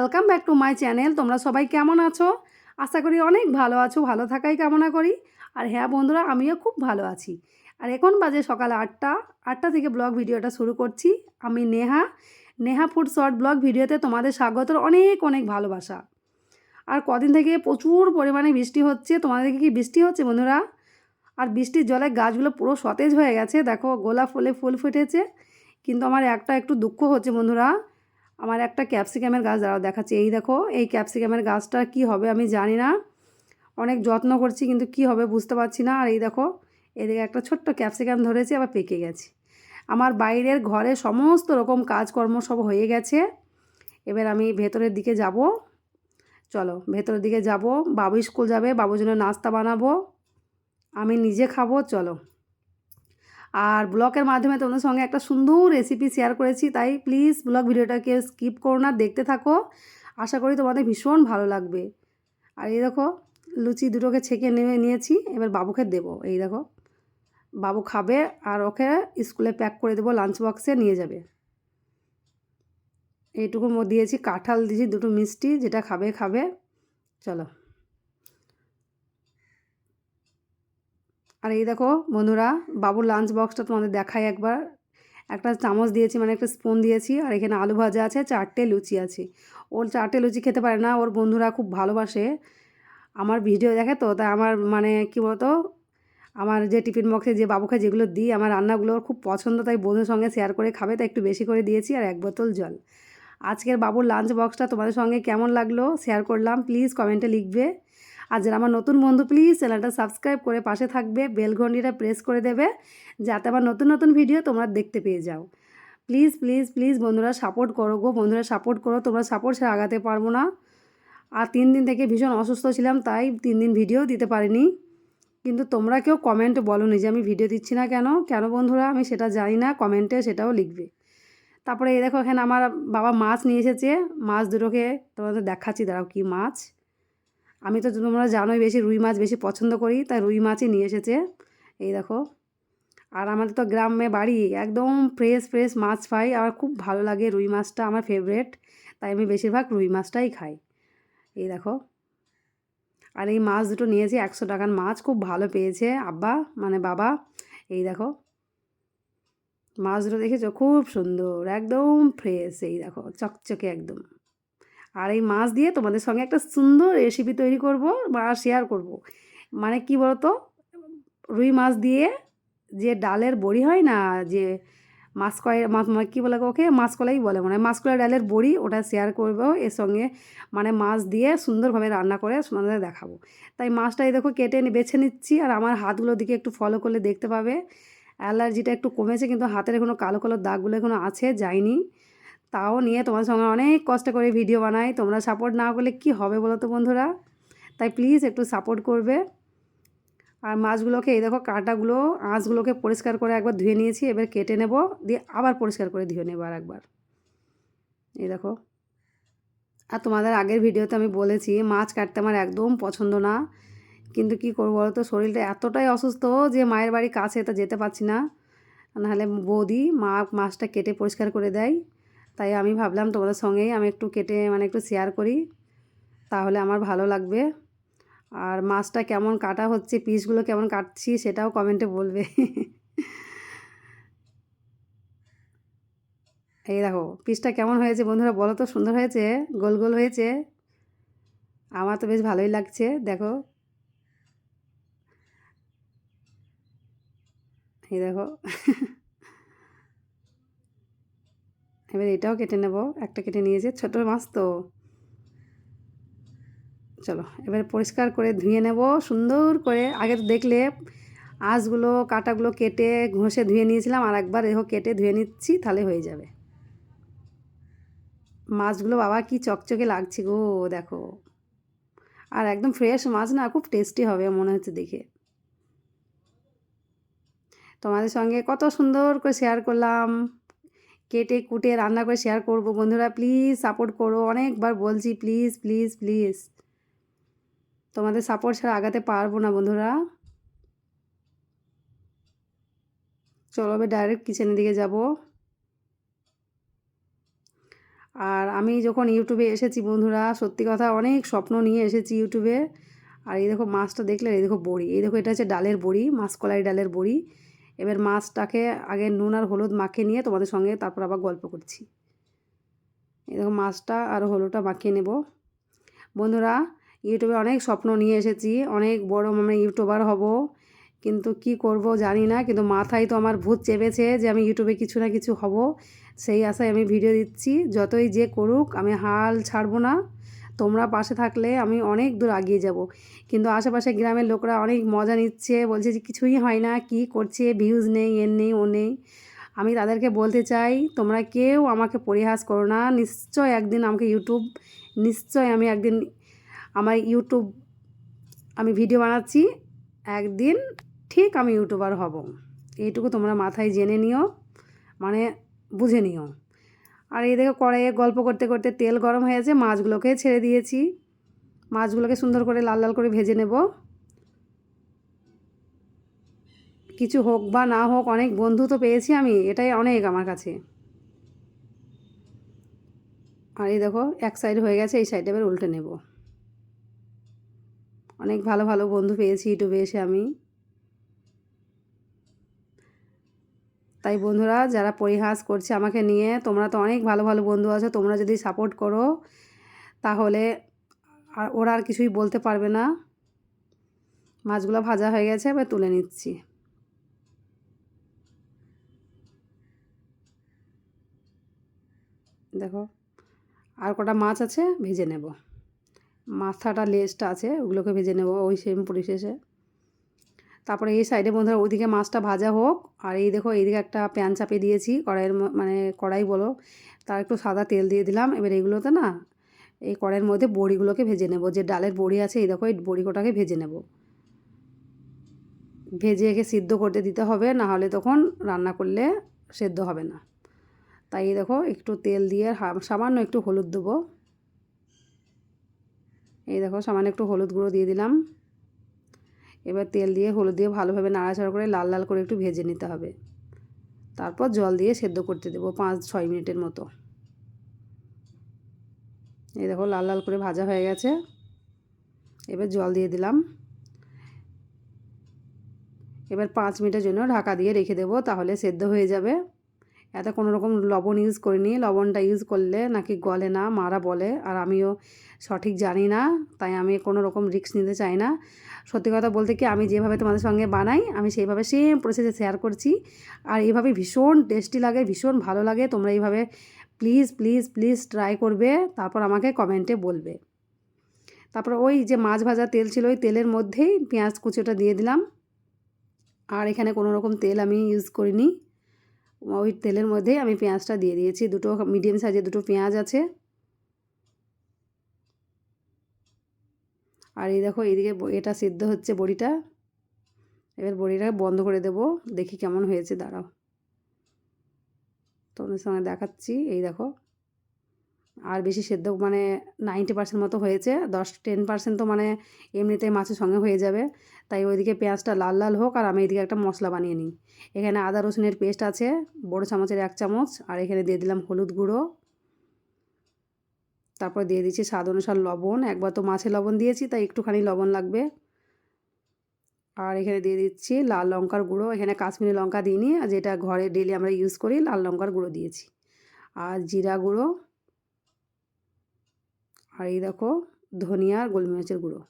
Welcome back to my channel তোমরা সবাই কেমন আছো? আশা করি অনেক ভালো আছো, ভালো থাকাই কামনা করি। আর হ্যাঁ বন্ধুরা, আমিও খুব ভালো আছি। আর এখন বাজে সকাল আটটা আটটা থেকে ব্লগ ভিডিওটা শুরু করছি। আমি Neha Neha food short blog ভিডিওতে তোমাদের স্বাগতর অনেক অনেক ভালোবাসা। আর কদিন থেকে প্রচুর পরিমাণে বৃষ্টি হচ্ছে। তোমাদেরকে কি বৃষ্টি হচ্ছে বন্ধুরা? আর বৃষ্টির জলে গাছগুলো পুরো সতেজ হয়ে গেছে। দেখো গোলাপ ফুলে ফুল ফুটেছে। কিন্তু আমার একটা একটু দুঃখ হচ্ছে বন্ধুরা। আমার একটা ক্যাপসিকামের গাছ দাঁড়াও দেখাচ্ছে। এই দেখো, এই ক্যাপসিকামের গাছটা কি হবে আমি জানি না। অনেক যত্ন করছি কিন্তু কি হবে বুঝতে পারছি না। আর এই দেখো, এদিকে একটা ছোট্ট ক্যাপসিকাম ধরেছে, আবার পেকে গেছে। আমার বাইরের ঘরে সমস্ত রকম কাজকর্ম সব হয়ে গেছে। এবার আমি ভেতরের দিকে যাব। চলো, ভেতরের দিকে যাব। বাবু স্কুল যাবে, বাবুর জন্য নাস্তা বানাবো। আমি নিজে খাব, চলো। আর ব্লগের মাধ্যমে তোমাদের সঙ্গে একটা সুন্দর রেসিপি শেয়ার করেছি, তাই প্লিজ ব্লগ ভিডিওটাকে স্কিপ করো না, দেখতে থাকো। আশা করি তোমাদের ভীষণ ভালো লাগবে। আর এই দেখো, লুচি দুটোকে ছেঁকে নেমে নিয়েছি, এবার বাবুকে দেবো। এই দেখো, বাবু খাবে আর ওকে স্কুলে প্যাক করে দেবো লাঞ্চ বক্সে নিয়ে যাবে। এইটুকু দিয়েছি, কাঁঠাল দিয়েছি, দুটো মিষ্টি, যেটা খাবে খাবে। চলো। আর এই দেখো বন্ধুরা, বাবুর লাঞ্চ বক্সটা তোমাদের দেখাই একবার। একটা চামচ দিয়েছি মানে একটা স্পুন দিয়েছি, আর এখানে আলু ভাজা আছে, চারটে লুচি আছে। ওর চারটে লুচি খেতে পারে না, ওর বন্ধুরা খুব ভালোবাসে। আমার ভিডিও দেখে তো, তাই আমার মানে কী বলতো, আমার যে টিফিন বক্সে যে বাবুকে যেগুলো দিই, আমার রান্নাগুলো খুব পছন্দ, তাই বন্ধুর সঙ্গে শেয়ার করে খাবে, তাই একটু বেশি করে দিয়েছি, আর এক বোতল জল। আজকের বাবুর লাঞ্চ বক্সটা তোমাদের সঙ্গে কেমন লাগল শেয়ার করলাম প্লিজ কমেন্টে লিখবে। আর যারা আমার নতুন বন্ধু প্লিজ চ্যানেলটা সাবস্ক্রাইব করে পাশে থাকবে বেল ঘন্টিটা প্রেস করে দেবে, যাতে আমার নতুন নতুন ভিডিও তোমরা দেখতে পেয়ে যাও। প্লিজ প্লিজ প্লিজ বন্ধুরা সাপোর্ট করো গো, বন্ধুরা সাপোর্ট করো, তোমরা সাপোর্ট ছাড়া আগাতে পারব না। আর তিন দিন থেকে ভীষণ অসুস্থ ছিলাম, তাই তিন দিন ভিডিও দিতে পারিনি। কিন্তু তোমরা কেউ কমেন্ট বলো নি যে আমি ভিডিও দিচ্ছি না কেন? কেন বন্ধুরা? আমি সেটা জানি না কমেন্টে সেটাও লিখবে। তারপরে এই দেখো এখানে আমার বাবা মাছ নিয়ে এসেছে, মাছ দুটোকে তোমাদের দেখাচ্ছি, দাঁড়াও কী মাছ। আমি তো তোমরা জানোই বেশি রুই মাছ বেশি পছন্দ করি, তাই রুই মাছই নিয়ে এসেছে। এই দেখো। আর আমাদের তো গ্রামে বাড়ি একদম ফ্রেশ ফ্রেশ মাছ পাই, আমার খুব ভালো লাগে রুই মাছটা, আমার ফেভারেট তাই আমি বেশিরভাগ রুই মাছটাই খাই। এই দেখো। আর এই মাছ দুটো নিয়েছি, একশো টাকার মাছ, খুব ভালো পেয়েছে। আব্বা মানে বাবা, এই দেখো। মাছ দুটো দেখেছ? খুব সুন্দর, একদম ফ্রেশ এই দেখো, চকচকে একদম। আর এই মাছ দিয়ে তোমাদের সঙ্গে একটা সুন্দর রেসিপি তৈরি করব বা শেয়ার করব। মানে কি বলতো? রুই মাছ দিয়ে যে ডালের বড়ি হয় না, যে মাছকলাই মাছ কী বলে ওকে? মাছকলাই বলে মানে মাছকলাই ডালের বড়ি ওটা শেয়ার করব। এর সঙ্গে মানে মাছ দিয়ে সুন্দরভাবে রান্না করে তোমাদের দেখাবো। তাই মাছটাই দেখো কেটে বেছে নিচ্ছি আর আমার হাতগুলোর দিকে একটু ফলো করলে দেখতে পাবে। অ্যালার্জিটা একটু কমেছে কিন্তু হাতের এখনও কালো কালো দাগগুলো এখনও আছে, যায়নি। তাও নিয়ে তোমার সঙ্গে অনেক কষ্ট করে ভিডিও বানাই। তোমরা সাপোর্ট না করলে কি হবে বলো তো বন্ধুরা? তাই প্লিজ একটু সাপোর্ট করবে। আর মাছগুলোকে, এই দেখো কাঁটাগুলো, আঁচগুলোকে পরিষ্কার করে একবার ধুয়ে নিয়েছি, এবার কেটে নেব, দিয়ে আবার পরিষ্কার করে ধুয়ে নেব আর একবার এই দেখো। আর তোমাদের আগের ভিডিওতে আমি বলেছি, মাছ কাটতে আমার একদম পছন্দ না। কিন্তু কি করব বলো তো, শরীরটা এতটাই অসুস্থ যে মায়ের বাড়ি কাছে তো যেতে পারছি না। নাহলে বৌদি, মা মাছটা কেটে পরিষ্কার করে দেয়। তাই আমি ভাবলাম তোমাদের সঙ্গেই আমি একটু কেটে মানে একটু শেয়ার করি, তাহলে আমার ভালো লাগবে। আর মাছটা কেমন কাটা হচ্ছে, পিসগুলো কেমন কাটছি সেটাও কমেন্টে বলবে। এই দেখো, পিসটা কেমন হয়েছে বন্ধুরা বলো তো, সুন্দর হয়েছে, গোল গোল হয়েছে? আমার তো বেশ ভালোই লাগছে, দেখো। এই দেখো। এবার এটাও কেটে নেব। একটা কেটে নিয়েছে, ছোটো মাছ তো। চলো, এবার পরিষ্কার করে ধুয়ে নেব, সুন্দর করে। আগে তো দেখলে আঁশগুলো, কাটাগুলো কেটে ঘষে ধুয়ে নিয়েছিলাম, আর একবার দেখো কেটে ধুয়ে নিচ্ছি, তাহলে হয়ে যাবে। মাছগুলো বাবা কি চকচকে লাগছে গো, দেখো। আর একদম ফ্রেশ মাছ না, খুব টেস্টি হবে মনে হচ্ছে দেখে। তোমাদের সঙ্গে কত সুন্দর করে শেয়ার করলাম। কেটে কুটে রান্না করে শেয়ার করব। বন্ধুরা প্লিজ সাপোর্ট করো। অনেকবার বলছি প্লিজ প্লিজ প্লিজ তোমাদের সাপোর্ট ছাড়া আগাতে পারব না, বন্ধুরা। চলো আমি ডাইরেক্ট কিচেনের দিকে যাব। আর আমি যখন ইউটিউবে এসেছি, বন্ধুরা, সত্যি কথা অনেক স্বপ্ন নিয়ে এসেছি ইউটিউবে আর এই দেখো মাছটা দেখলে, এই দেখো বড়ি। এই দেখো, এটা হচ্ছে ডালের বড়ি মাছকলাই ডালের বড়ি। এবার মাছটাকে আগে নুন আর হলুদ মাখিয়ে নিয়ে তোমাদের সঙ্গে তারপর আবার গল্প করছি। দেখো মাছটা আর হলুদটা মাখিয়ে নেব। বন্ধুরা, ইউটিউবে অনেক স্বপ্ন নিয়ে এসেছি, অনেক বড় মানে ইউটিউবার হব, কিন্তু কি করব জানি না, কিন্তু মাথায় তো আমার ভূত চেপেছে যে আমি ইউটিউবে কিছু না কিছু হব। সেই আশায় আমি ভিডিও দিচ্ছি, যতই যে করুক আমি হাল ছাড়বো না। তোমরা পাশে থাকলে আমি অনেক দূর এগিয়ে যাব। কিন্তু আশেপাশে গ্রামের লোকরা অনেক মজা নিচ্ছে, বলছে যে কিছুই হয় না, কি করছে ভিউজ নেই, এর নেই, ও নেই। আমি তাদেরকে বলতে চাই, তোমরা কেউ আমাকে পরিহাস করো না, নিশ্চয় একদিন আমাকে ইউটিউব নিশ্চয় আমি একদিন আমার ইউটিউব আমি ভিডিও বানাচ্ছি, একদিন ঠিক আমি ইউটিউবার হব। এইটুকু তোমরা মাথায় জেনে নিও মানে বুঝে নিও। আর এই দেখো কড়াইয়ে গল্প করতে করতে তেল গরম হয়ে হয়েছে মাছগুলোকে ছেড়ে দিয়েছি। মাছগুলোকে সুন্দর করে লাল লাল করে ভেজে নেব। কিছু হোক বা না হোক, অনেক বন্ধু তো পেয়েছি আমি, এটাই অনেক আমার কাছে। আর এই দেখো, এক সাইড হয়ে গেছে, এই সাইডে এবার উল্টে নেব। অনেক ভালো ভালো বন্ধু পেয়েছি ইউটিউবে এসে আমি। তাই বন্ধুরা, যারা পরিহাস করছে আমাকে নিয়ে, তোমরা তো অনেক ভালো ভালো বন্ধু আছো, তোমরা যদি সাপোর্ট করো, তাহলে আর ওরা আর কিছুই বলতে পারবে না। মাছগুলো ভাজা হয়ে গেছে, এবার তুলে নিচ্ছি। দেখো, আর কটা মাছ আছে, ভেজে নেব। মাথাটা লেজটা আছে, ওগুলোকে ভেজে নেব ওই সেম পরিশেষে তারপরে এই সাইডে বন্ধুরা ওইদিকে মাছটা ভাজা হোক। আর এই দেখো, এইদিকে একটা প্যান চাপিয়ে দিয়েছি কড়াইয়ের মানে কড়াই বলো। তার একটু সাদা তেল দিয়ে দিলাম। এবার এইগুলোতে না, এই কড়াইয়ের মধ্যে বড়িগুলোকে ভেজে নেব। যে ডালের বড়ি আছে, এই দেখো, এই বড়ি কটাকে ভেজে নেব। ভেজে একে সিদ্ধ করতে দিতে হবে, না হলে তখন রান্না করলে সেদ্ধ হবে না। তাই দেখো, একটু তেল দিয়ে সামান্য একটু হলুদ দেবো। এই দেখো, সামান্য একটু হলুদ গুঁড়ো দিয়ে দিলাম। এবার তেল দিয়ে, হলুদ দিয়ে ভালোভাবে নাড়াচাড়া করে লাল লাল করে একটু ভেজে নিতে হবে। তারপর জল দিয়ে সেদ্ধ করতে দেবো পাঁচ, ছয় মিনিটের মতো। এই দেখো লাল লাল করে ভাজা হয়ে গেছে। এবার জল দিয়ে দিলাম। এবার পাঁচ মিনিটের জন্য ঢাকা দিয়ে রেখে দেবো, তাহলে সেদ্ধ হয়ে যাবে। এত কোনো রকম লবণ ইউজ করিনি। লবণটা ইউজ করলে নাকি গলে না, মারা বলে। আর আমিও সঠিক জানি না, তাই আমি কোনো রকম রিস্ক নিতে চাই না। সত্যি কথা বলতে কি, আমি যেভাবে তোমাদের সঙ্গে বানাই, আমি সেইভাবে সেম প্রসেসে শেয়ার করছি। আর এইভাবে ভীষণ টেস্টি লাগে, ভীষণ ভালো লাগে। তোমরা এইভাবে প্লিজ প্লিজ প্লিজ ট্রাই করবে, তারপর আমাকে কমেন্টে বলবে। তারপর ওই যে মাছ ভাজা তেল ছিল, ওই তেলের মধ্যেই পেঁয়াজ কুচোটা দিয়ে দিলাম। আর এখানে কোনো রকম তেল আমি ইউজ করিনি। ওই তেলের মধ্যেই আমি পেঁয়াজটা দিয়ে দিয়েছি। দুটো মিডিয়াম সাইজের দুটো পেঁয়াজ আছে। আর এই দেখো, এইদিকে এটা সিদ্ধ হচ্ছে বড়িটা। এবার বড়িটা বন্ধ করে দেব। দেখি কেমন হয়েছে, দাঁড়াও। তোমাদের সঙ্গে দেখাচ্ছি। এই দেখো আর বেশি সেদ্ধ মানে নাইনটি পার্সেন্ট মতো হয়েছে। দশ টেন পার্সেন্ট তো মানে এমনিতে মাছের সঙ্গে হয়ে যাবে। তাই ওইদিকে পেঁয়াজটা লাল লাল হোক আর আমি এদিকে একটা মশলা বানিয়ে নিই। এখানে আদা, রসুনের পেস্ট আছে, বড়ো চামচের এক চামচ, আর এখানে দিয়ে দিলাম হলুদ গুঁড়ো। তারপর দিয়ে দিচ্ছি স্বাদ অনুসার লবণ। একবার তো মাছে লবণ দিয়েছি, তাই একটুখানি লবণ লাগবে। আর এখানে দিয়ে দিচ্ছি লাল লঙ্কার গুঁড়ো। এখানে কাশ্মীরি লঙ্কা দিইনি আর যেটা ঘরে ডেলি আমরা ইউজ করি, লাল লঙ্কার গুঁড়ো দিয়েছি। আর জিরা গুঁড়ো। আর এই দেখো ধনিয়া আর গোলমরিচের গুঁড়ো।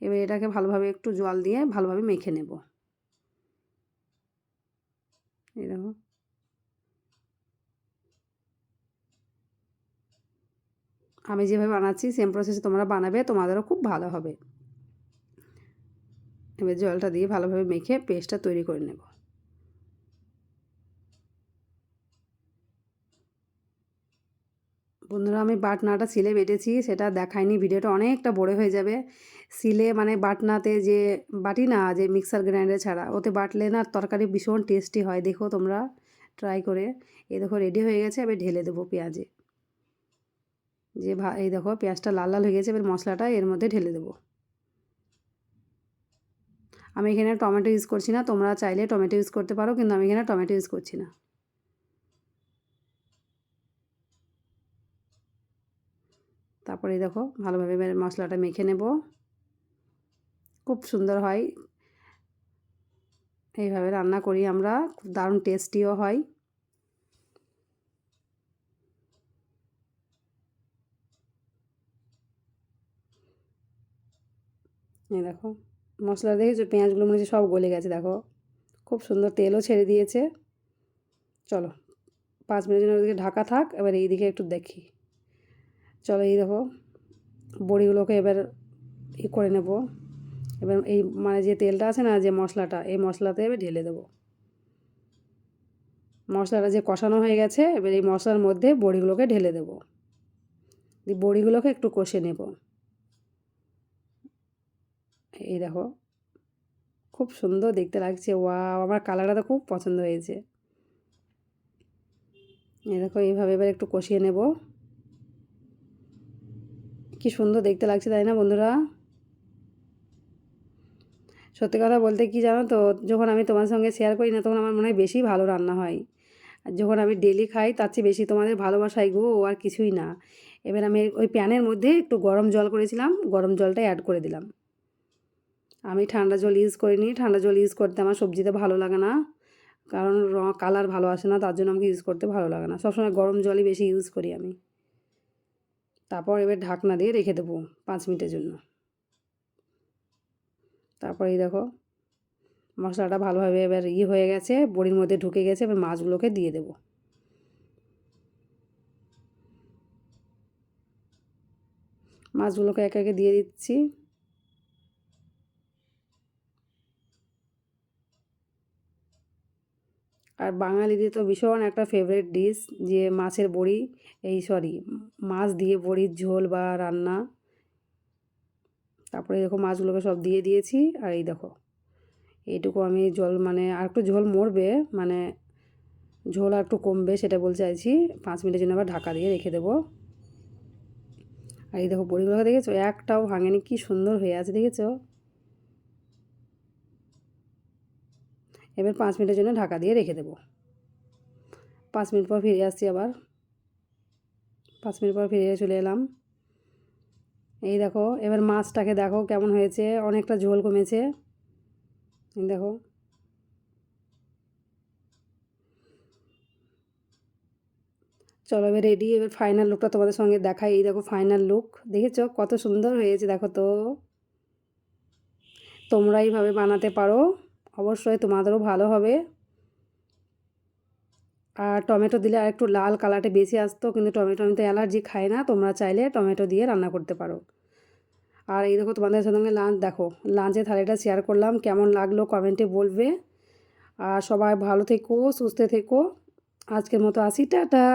এবার এটাকে ভালোভাবে একটু জল দিয়ে ভালোভাবে মেখে নেব। এই দেখো। আমি যেভাবে বানাচ্ছি সেম প্রসেসে তোমরা বানাবে, তোমাদেরও খুব ভালো হবে। এবার জলটা দিয়ে ভালোভাবে মেখে পেস্টটা তৈরি করে নেব। বন্ধুরা, আমি বাটনাটা সিলে বেটেছি সেটা দেখায়নি, ভিডিওটা অনেকটা বড় হয়ে যাবে। সিলে মানে বাটনাতে যে বাটি না, যে মিক্সার গ্রাইন্ডার ছাড়া, ওতে বাটলে না তরকারি ভীষণ টেস্টি হয়, দেখো তোমরা ট্রাই করে। এই দেখো রেডি হয়ে গেছে, এবার ঢেলে দেবো পেঁয়াজে। যে ভা, এই দেখো, পেঁয়াজটা লাল লাল হয়ে গেছে, এবার মশলাটা এর মধ্যে ঢেলে দেবো। আমি এখানে টমেটো ইউজ করছি না, তোমরা চাইলে টমেটো ইউজ করতে পারো, কিন্তু আমি এখানে টমেটো ইউজ করছি না। তারপরে দেখো, ভালোভাবে মশলাটা মেখে নেব। খুব সুন্দর হয়। এইভাবে রান্না করি আমরা, খুব দারুণ টেস্টিও হয়। এই দেখো, মশলা দেখেছ? পেঁয়াজগুলো মনে হচ্ছে সব গলে গেছে, দেখো। খুব সুন্দর তেলও ছেড়ে দিয়েছে। চলো, পাঁচ মিনিটের জন্য ঢাকা থাক, এবার এইদিকে একটু দেখি। চলো এই দেখো, বড়িগুলোকে এবার ই করে নেব। এবার এই মানে যে তেলটা আছে না, যে মশলাটা, এই মশলাতে এবার ঢেলে দেবো। মশলাটা যে কষানো হয়ে গেছে, এবার এই মশলার মধ্যে বড়িগুলোকে ঢেলে দেবো। দিয়ে বড়িগুলোকে একটু কষে নেব। এই দেখো, খুব সুন্দর দেখতে লাগছে। ওয়া আমার কালারটা তো খুব পছন্দ হয়েছে। এই দেখো, এইভাবে এবার একটু কষিয়ে নেব। কি সুন্দর দেখতে লাগছে তাই না বন্ধুরা? সত্যি কথা বলতে কি জানো তো, যখন আমি তোমার সঙ্গে শেয়ার করি না, তখন আমার মনে হয় বেশি ভালো রান্না হয়। আর যখন আমি ডেলি খাই, তার চেয়ে বেশি তোমাদের ভালোবাসাই গো, আর কিছুই না। এবার আমি ওই প্যানের মধ্যে একটু গরম জল করেছিলাম, গরম জলটা অ্যাড করে দিলাম। আমি ঠান্ডা জল ইউজ করিনি, ঠান্ডা জল ইউজ করতে আমার সবজিতে ভালো লাগে না। কারণ কালার ভালো আসে না, তার জন্য আমাকে ইউজ করতে ভালো লাগে না। সবসময় গরম জলই বেশি ইউজ করি আমি। তারপর এবার ঢাকনা দিয়ে রেখে দেবো পাঁচ মিনিটের জন্য। তারপরে এই দেখো, মশলাটা ভালোভাবে এবার ইয়ে হয়ে গেছে, বড়ির মধ্যে ঢুকে গেছে, এবার মাছগুলোকে দিয়ে দেবো। মাছগুলোকে এক একে দিয়ে দিচ্ছি। আর বাঙালিদের তো ভীষণ একটা ফেভারিট ডিশ যে মাছের বড়ি, এই সরি মাছ দিয়ে বড়ির ঝোল বা রান্না। তারপরে দেখো মাছগুলোকে সব দিয়ে দিয়েছি, আর এই দেখো, এইটুকু আমি জল মানে আর একটু ঝোল মরবে মানে ঝোল আর একটু কমবে সেটা বলতে চাইছি, পাঁচ মিনিটের জন্য আবার ঢাকা দিয়ে রেখে দেবো। আর এই দেখো বড়িগুলোকে দেখেছ? একটাও ভাঙেনি, কি সুন্দর হয়ে আছে, দেখেছ? এবার পাঁচ মিনিটের জন্য ঢাকা দিয়ে রেখে দেবো। পাঁচ মিনিট পর ফিরে আসছি আবার। পাঁচ মিনিট পর ফিরে চলে এলাম। এই দেখো, এবার মাছটাকে দেখো কেমন হয়েছে। অনেকটা ঝোল কমেছে। দেখো। চলো এবার রেডি এবার ফাইনাল লুকটা তোমাদের সঙ্গে দেখাই। এই দেখো ফাইনাল লুক দেখেছ? কত সুন্দর হয়েছে, দেখো তো। তোমরা এইভাবে বানাতে পারো। অবশ্যই তোমাদেরও ভালো হবে। আর টমেটো দিলে আর একটু লাল কালারটা বেশি আসতো, কিন্তু টমেটো আমি তো অ্যালার্জি খাই না, তোমরা চাইলে টমেটো দিয়ে রান্না করতে পারো। আর এই দেখো তোমাদের সঙ্গে লাঞ্চ, দেখো, লাঞ্চের থালিটা শেয়ার করলাম, কেমন লাগল কমেন্টে বলবে। আর সবাই ভালো থেকো, সুস্থ থেকো। আজকের মতো আসি, টাটা।